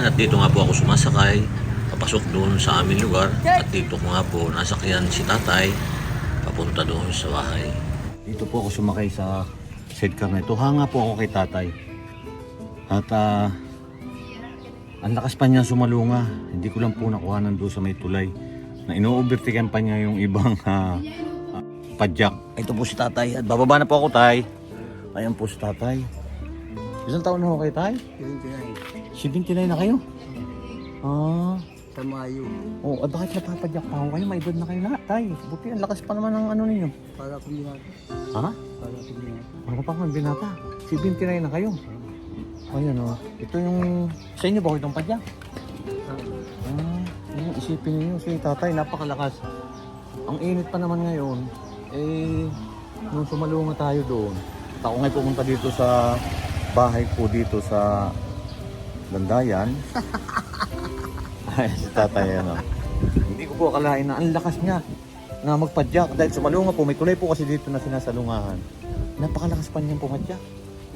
Ayan, at dito nga po ako sumasakay. Papasok doon sa aming lugar. At dito ko nga po nasakyan si tatay. Papunta doon sa bahay. Dito po ako sumakay sa sidecar na ito. Hanga po ako kay tatay. At ah, ang lakas pa niya sumalunga. Hindi ko lang po nakuha doon sa may tulay. Na ino-overtaken pa niya yung ibang ah, padyak. Ito po si tatay. At bababa na po ako tay. Ayan po si tatay. Isang taon na ho kayo tay? 79 na kayo? Ah. Sa Mayo, Oh, at bakit napapadyak pa ako kayo? May edad na kayo lahat, tay. Buti, ang lakas pa naman ng ano ninyo. para akong binata. Ha? Para akong binata. Ano pa kang binata? Si 29 na kayo. Ayun oh. Ito yung... Sa inyo ba itong padyak? Ah, yun, isipin niyo si tatay, napakalakas. Ang init pa naman ngayon, eh, nung sumalunga tayo doon, ako ngayon pumunta dito sa bahay ko dito sa Landayan. Ay, si tatay ano. Hindi ko po akalain na ang lakas niya na magpadyak dahil sumalunga po. May tulay po kasi dito na sinasalungahan. Napakalakas pa niyang pumadyak.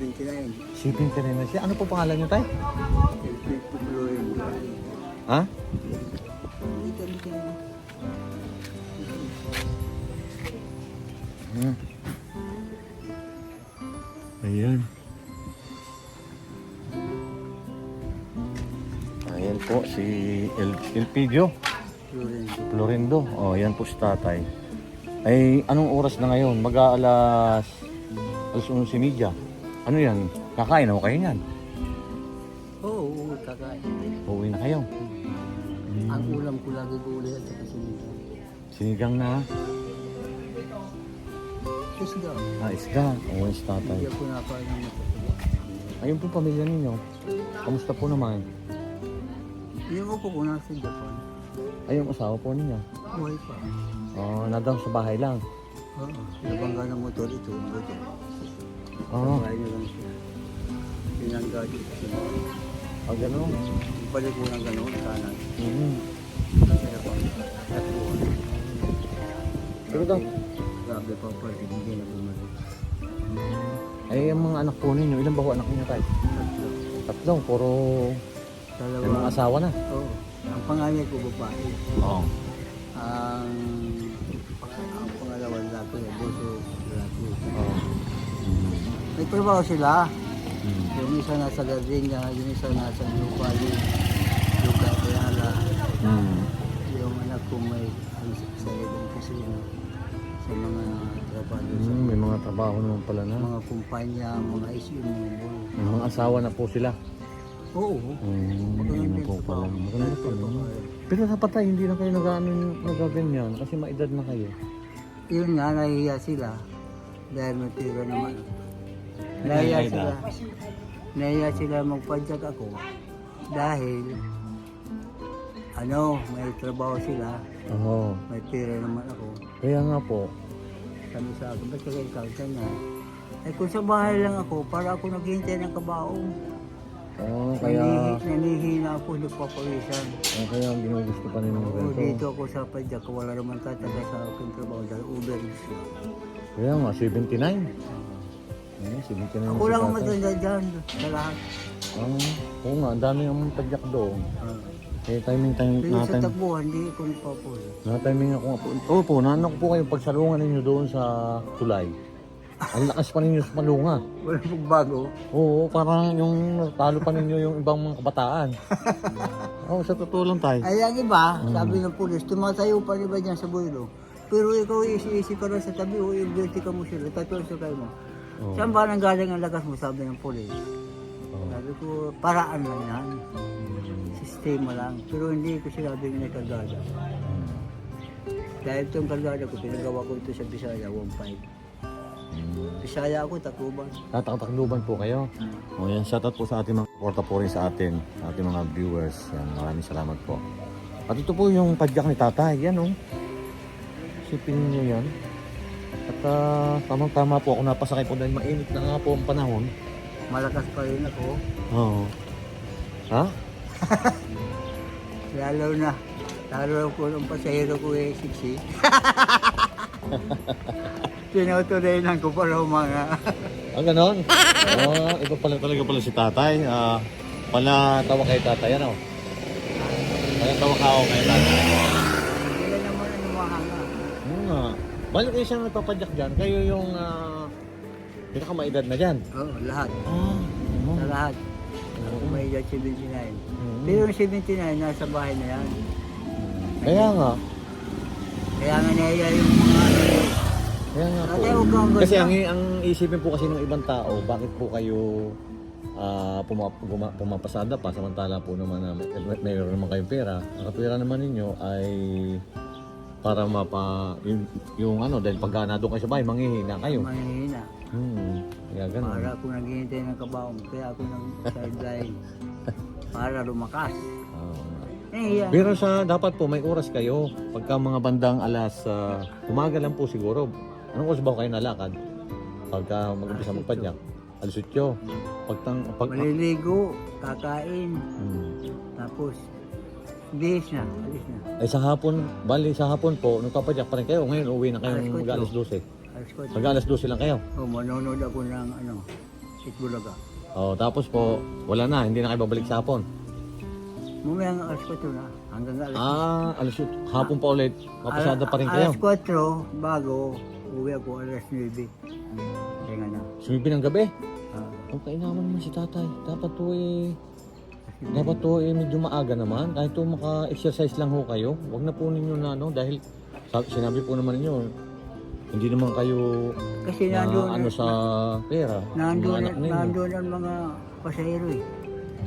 29. Sipin ka rin na siya. Ano po pangalan niyo tay? Ha? Hmm. Si El Elpidio. Florindo. Oh, yan po si tatay. Ay, anong oras na ngayon? Mag-aalas alas 11.30. Ano yan? Kakain ako kayo niyan. Oo, oo, kakain. Uuwi na kayo. Ang ulam ko lagi gulay at saka sinigang. Sinigang na. Isda. Ah, isda. Oo, si tatay. Hindi ako nakain ng. Ayun po pamilya ninyo. Kamusta po naman? Yung upo ko nasa Japan. Ay, yung asawa po ninyo. Buhay pa. Oh, nadaw sa bahay lang. Oo. Nabangga ng motor ito. Motor. Oo. Kaya nyo lang siya. Pinangga dito siya. Ah, gano'n. Balik ko ng gano'n, kanan. Mhm. Kasi ako, tatuan. Pero daw, Grabe pa pa, hindi na bumalik. ay yung mga anak po ninyo, ilan ba ho anak ninyo tayo? Tatlo. Tatlong, puro Dalawa. may mga asawa na. Oo. Ang panganay ko babae. Oo. Ang, ang pangalawa lalaki, buso lalaki. Oo. May trabaho sila. Mm. Yung isa nasa Gardenia, yung isa nasa Lupali, Luca Ayala. Mm. Yung anak ko may ano, sa ibang kasino sa mga trabaho Mm, may mga trabaho naman pala na. mga kumpanya, mga isyu, mga. May mga asawa na po sila. Oo. Mm, ano po pala. Maganda pala. Pero dapat tayo, hindi na kayo nag-ano nagaganyan kasi maedad na kayo. Yun nga, nahihiya sila. Dahil may tira naman. Nahihiya sila. Nahihiya sila magpadyak ako. Dahil, ano, may trabaho sila. Oo. May tira naman ako. Kaya nga po. Sabi sa akin, ba't ka ikaw na? Eh kung sa bahay lang ako, para ako naghihintay ng kabaong. Oo, kaya, Nanihi, nanihina ako, nagpapawisan. oh, kaya ang ginugusto pa ninyo O ganito. dito ako sa padyak, wala naman tataga sa aking trabaho dahil Uber eats lang. Kaya nga, 79. Ayun, 79 Ako lang ang matanda dyan sa lahat. Oo, oo nga, ang dami ang padyak doon. Kaya timing, timing, Pero sa na-timing, takbuhan, hindi ko nagpapulo. na-timing ako nga po. Oo po, nanak po kayo pagsalungan ninyo doon sa tulay. Ang lakas pa ninyo sa malunga. Wala pong bago. Oo, parang yung talo pa ninyo yung ibang mga kabataan. Oo, sa totoo lang tayo. Ay, ang iba, sabi ng pulis, tumatayo pa rin ba dyan sa bulo? Pero ikaw isi-isi ka rin sa tabi o i-guilty ka mo sila, tatuan sa kayo mo. Oo. Saan ba nang galing ang lakas mo, sabi ng pulis? Sabi ko, paraan lang yan. Sistema lang. Pero hindi ko sinabi na kargada. Dahil itong kargada ko, pinagawa ko ito sa Bisaya, 1.5. Bisaya ako, Tacloban. Tataktakluban po kayo. O yan, shoutout po sa ating mga porta po rin sa atin, sa ating mga viewers. Yan, maraming salamat po. At ito po yung padyak ni tatay. Yan oh. Sipin niyo yan. At ah, tamang-tama po ako napasakay po dahil mainit na nga po ang panahon. Malakas pa rin ako. Oo. Ha? Lalo na. Lalo ko ng pasahero ko eh, siksi. Tinutuloy ko pa raw mga Ah, ganon? Oo, iba pala talaga pala si tatay. Ah, Panatawa kay tatay, ano? Panatawa ka ako kay tatay. Sila naman ang umahanga. Oo nga. Balik kayo siyang nagpapadyak dyan. Kayo yung uh, pinakamaedad na dyan. Oo, lahat. Ah, Sa lahat. Ako may edad 79. Pero yung 79, nasa bahay na yan. Kaya nga. Kaya nga naiya yung mga ano. Kaya nga po. Kasi ang, ang isipin po kasi ng ibang tao, bakit po kayo ah puma, guma- pumapasada pa samantala po naman na may, may- mayroon naman kayong pera. Ang kapera naman ninyo ay para mapa yung, yung ano dahil pag nandun kayo sa bahay manghihina kayo. Manghihina. Hmm. Kaya ganun. Para ako naghihintay ng kabaong. Kaya ako nang sideline. Para lumakas. Nga. Eh, yan. Pero sa dapat po may oras kayo. Pagka mga bandang alas uh, umaga lang po siguro. Anong oras ba kayo nalakad? Pagka mag-umpisa magpadyak. 8. Pagtang pag Maliligo, kakain, Hmm. tapos bihis na, alis na. Ay sa hapon, bali sa hapon po, nagpapadyak pa rin kayo. Ngayon uwi na kayo Alas mag alas 12. Alis ko. Mag alas 12 lang kayo. Oh, manonood ako ng ano, Itbulaga. Oh, tapos po, wala na, hindi na kayo babalik sa hapon. Mamaya ang alas 4 na, hanggang alas Ah, alas 8. Hapon pa ulit, mapasada pa rin kayo. Alas 4, bago, uwi ako alas 9. Kaya na. Sumibi ng gabi. Ah, Okay naman naman si tatay. Dapat to eh, dapat to eh medyo maaga naman. Kahit to maka-exercise lang ho kayo. Huwag na po ninyo na ano, dahil sabi, sinabi po naman ninyo, hindi naman kayo kasi na nandun, ano sa pera. nandun, mga anak ninyo. nandun ang mga pasahero eh.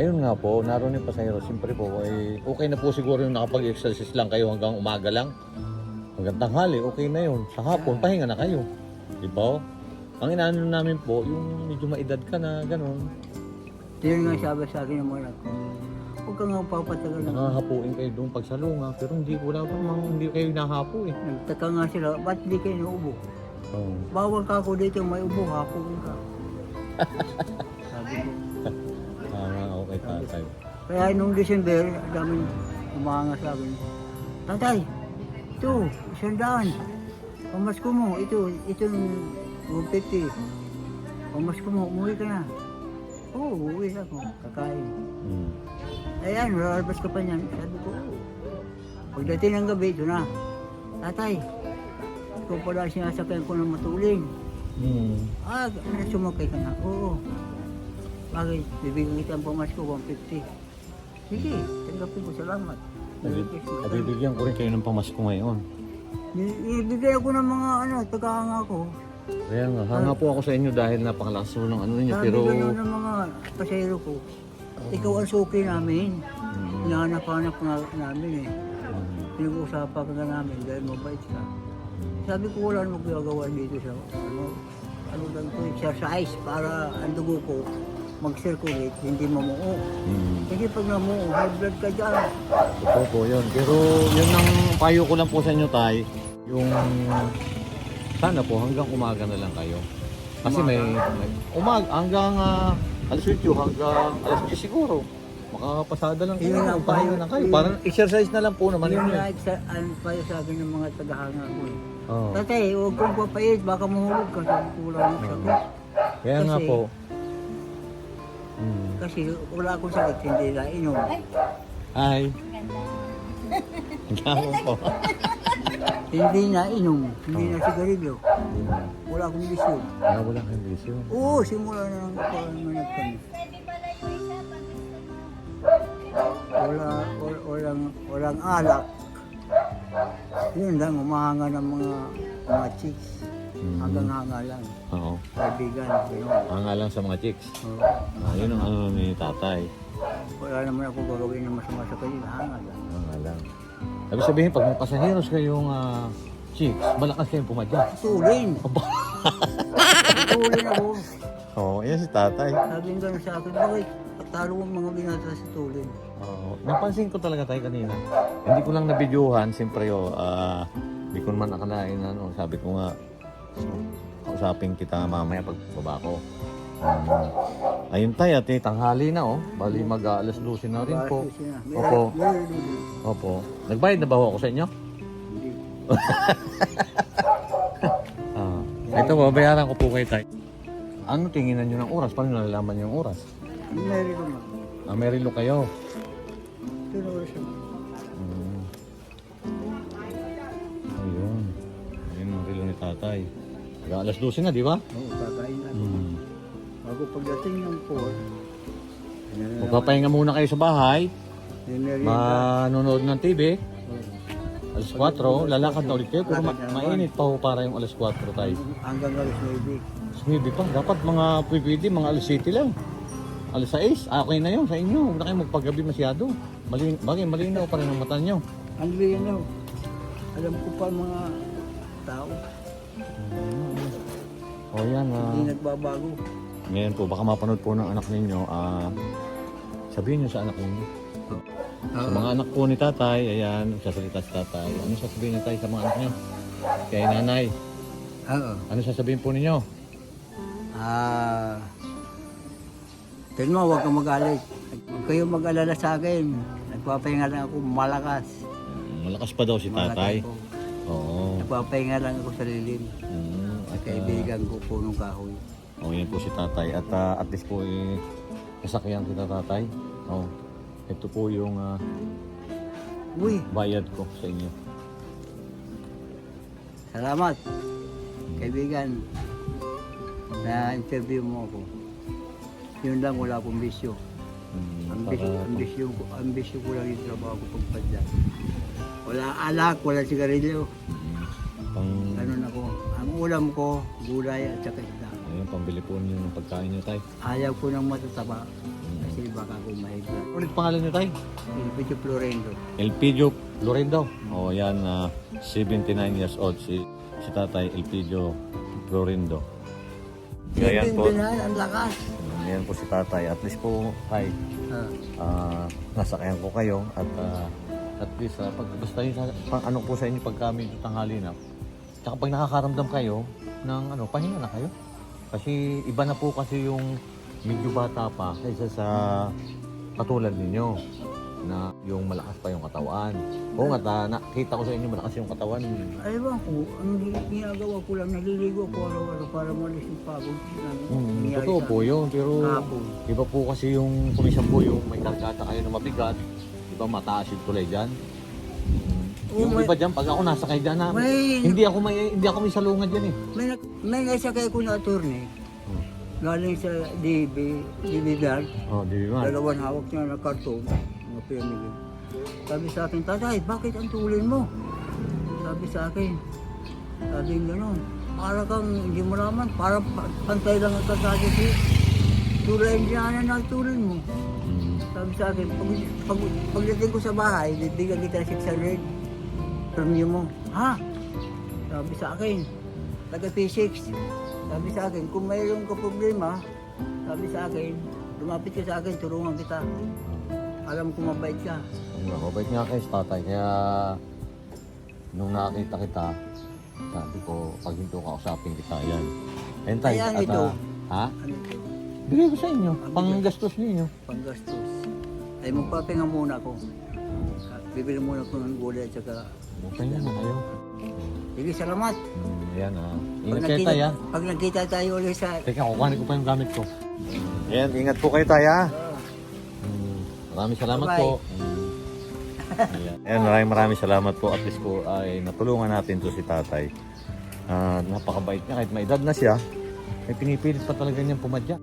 Ayun nga po, naroon yung pasahero. Siyempre po, eh, okay na po siguro yung nakapag-exercise lang kayo hanggang umaga lang. Hanggang tanghali, okay na yun. Sa hapon, pahinga na kayo. Di ba? Ang inaano namin po, yung medyo maedad ka na, ganun. Yun nga sabi sa akin ng mga anak ko, huwag ka nga papatagal na. Nakahapuin kayo doon pag salunga, pero hindi, wala pa mang, hindi kayo nahapo eh. Nagtaka nga sila, ba't di kayo naubo? Oh. Bawal ka ako dito, may ubo, hapon ka. Sabi ko. Ah, okay, tatay. Kaya nung December, ang daming umanga sa akin. Tatay, ito, isang daan. Pamasko mo, ito, ito yung 150. Pamasko mo, umuwi ka na. Oo, uuwi ako, kakain. Hmm. Ayan, lalabas ka pa niyan. Sabi ko, oo. Pagdating ng gabi, ito na. Tatay, ikaw pala sinasakyan ko ng matulin. Hmm. Ah, ano, sumakay ka na? Oo. Bakit? Bibigyan kita ang pamasko, 150. Sige, tanggapin ko, salamat. Nabibigyan ko rin kayo ng pamasko ngayon. Ibigay ako ng mga ano, pagkakanga ko. Kaya nga, hanga po ako sa inyo dahil napakalakas po ng ano ninyo, Sabi pero... ko ng mga pasahero ko, ikaw ang suki namin. Hmm. Hinahanap-hanap nga namin eh. Hmm. Pinag-uusapan ka nga namin dahil mabait ka. Sabi ko wala namang ginagawa dito sa ano, ano lang ko, exercise para ang dugo ko mag-circulate, hindi mamuo. Hmm. Kasi pag namuo, high blood ka dyan. Totoo po yun. Pero yun ang payo ko lang po sa inyo, Tay. Yung sana po hanggang umaga na lang kayo. Kasi may, may umaga hanggang uh, alas 8 hanggang alas 10 siguro. Makakapasada lang kayo. Yun ang payo. lang kayo. Parang exercise na lang po naman Yun yun. nga, sa, ano pa sa akin ng mga tagahanga ko. eh. Oh. Tatay, huwag kong papait, baka mahulog ka. Akong sakit. Kaya nga po. Kasi wala akong sakit, hindi na inom. Ay. Gamo po. Hindi na inom, hindi na sigarilyo. Wala akong bisyo. Ah, wala kayong bisyo. Oo, simula na ng panganap kami. Wala, wala, walang, walang alak. Yun lang, umahanga ng mga, mga chicks. Hmm. Hanggang hanga lang. Oo. Kaibigan, gano'n. Hanga lang sa mga chicks. Oo. Ah, yun ang ano ni tatay. Wala naman ako gagawin na masama sa kanila, hanga lang. Hanga lang. Sabi sabihin, pag may pasaheros kayong ah, chicks, malakas kayong pumadya. Tulin! Aba. Tulin ako. Oo, oh, yan si tatay. Sabi nga sa akin, bakit talo ang mga binata sa tulin? Oo. napansin ko talaga tayo kanina. Hindi ko lang nabidyohan, siyempre oh, ah, hindi ko naman nakalain ano, sabi ko nga, kausapin kita mamaya pag baba ko. Um, ayun tayo, ate, tanghali na oh. Bali mag alas 12 na rin po. Opo. Opo. Nagbayad na ba ako sa inyo? Hindi. Ah, ito, babayaran ko po kay tayo. Ano tinginan nyo ng oras? Paano nalalaman nyo yung oras? Meron naman. Ah, may relo kayo. Wala siya. Mm. Ayun. Ayun ang relo ni tatay. Hanggang alas 12 na, di ba? Oo, kakain na. Mm. Bago pagdating ng 4, ano na Magpapahinga muna kayo sa bahay. Manonood ng TV. Alas 4, lalakad na ulit kayo. Pero ma- mainit pa ho para yung alas 4 tayo. Hanggang alas 9. Maybe pa. Dapat mga PPD, mga alas 7 lang. Alas 6, ah, okay na yun sa inyo. Huwag na kayo magpagabi masyado. Malin bagay, malinaw pa rin ang mata nyo. Yan daw? Alam ko pa mga tao, O yan, ah. hindi nagbabago. Ngayon po, baka mapanood po ng anak ninyo. Ah, sabihin nyo sa anak ninyo. Sa mga anak po ni tatay, ayan, sasalita si tatay. Ano sasabihin ni tatay sa mga anak nyo? Kay nanay, Oo. ano sasabihin po ninyo? Ah, Tignan mo, huwag kang magalit. Huwag kayong mag-alala sa akin. Nagpapahinga lang ako malakas. Malakas pa daw si tatay. Malakas ako. Oo. Nagpapahinga lang ako sa lilim. Mm, at, ah, Kaibigan ko punong kahoy. oh, yan po si tatay. At ah, at least po, eh, nasakyan kita tatay. Oh, ito po yung ah, Uy, bayad ko sa inyo. salamat. Kaibigan, na-interview mo ako. Yun lang, wala akong bisyo. Mm, Ambisyo, para- ko lang yung trabaho ko pagpadya. Wala alak, wala sigarilyo. Mm, pang, Ganun ako. Ang ulam ko, gulay at saka isda. ayun, pambili po niyo ng pagkain niyo tay. Ayaw ko ng matataba Mm. kasi baka ako mahigla. Ulit pangalan niyo tay? Pilipito Florendo. Elpidio Florindo. Oh, yan, ah, 79 years old si si Tatay Elpidio Florindo. Ngayon po, Yan, ang lakas. ngayon po si Tatay. At least po, tay, Ah, ah, nasakyan ko kayo at ah, at least ah, pag basta yun sa, pang, ano po sa inyo pag kami tanghali na. Tsaka pag nakakaramdam kayo ng ano, pahinga na kayo. Kasi iba na po kasi yung medyo bata pa kaysa sa katulad ninyo na yung malakas pa yung katawan. Oo nga, ta, nakita ko sa inyo malakas yung katawan. Ewan ko, ang gi- ginagawa ko lang, naliligo ko araw-araw para malis yung pagod. Hmm, nangyari totoo po yun, pero Hapon. iba po kasi yung kumisan po yung may kargata kayo na mabigat. Iba mataas yung tulay dyan. Hmm. Oo, Yung may- iba dyan, pag ako nasa kay dyan na, May, hindi ako may hindi ako may salungan dyan eh. may, nag- may naisakay ko na attorney, Hmm. galing sa DB, DB Band, Oh, di ba? dalawang hawak niya na karton, mga pinamili. Sabi sa akin, tatay, bakit ang tulin mo? Sabi sa akin, sabi yung gano'n, para kang, hindi mo naman, parang pa- pantay lang ang kasali ko. Tulay niya na tulin mo. Hmm. Sabi sa akin, pag, pag, pagdating ko sa bahay, bibigyan kita ng 600 premium mo. Ha? Sabi sa akin, taga P6. Sabi sa akin, kung mayroon ka problema, sabi sa akin, lumapit ka sa akin, tulungan kita. Alam ko mabait ka. Ang mabait nga kayo sa tatay, kaya nung nakita kita, sabi ko, pag hindi ko kausapin kita, yan. Ayun tayo, Ayan, at, ito. ah, ha? Ano ito? Bigay ko sa inyo, panggastos ninyo. Panggastos. Ay, magpapahinga muna ako. Bibili muna ko ng gulay at saka... Okay na na kayo. Sige, salamat. Hmm, ayan ah. Pag Ingat kayo nakita, tayo ah. pag nakita tayo ulit sa... Teka, kukuhanin ko pa yung gamit ko. Ayan, ingat po kayo tayo ah. Hmm, maraming salamat po. Ayan. Ayan, maraming maraming salamat po. At least po ay natulungan natin to si tatay. Ah, napakabait niya kahit may edad na siya. Ay pinipilit pa talaga niyang pumadya.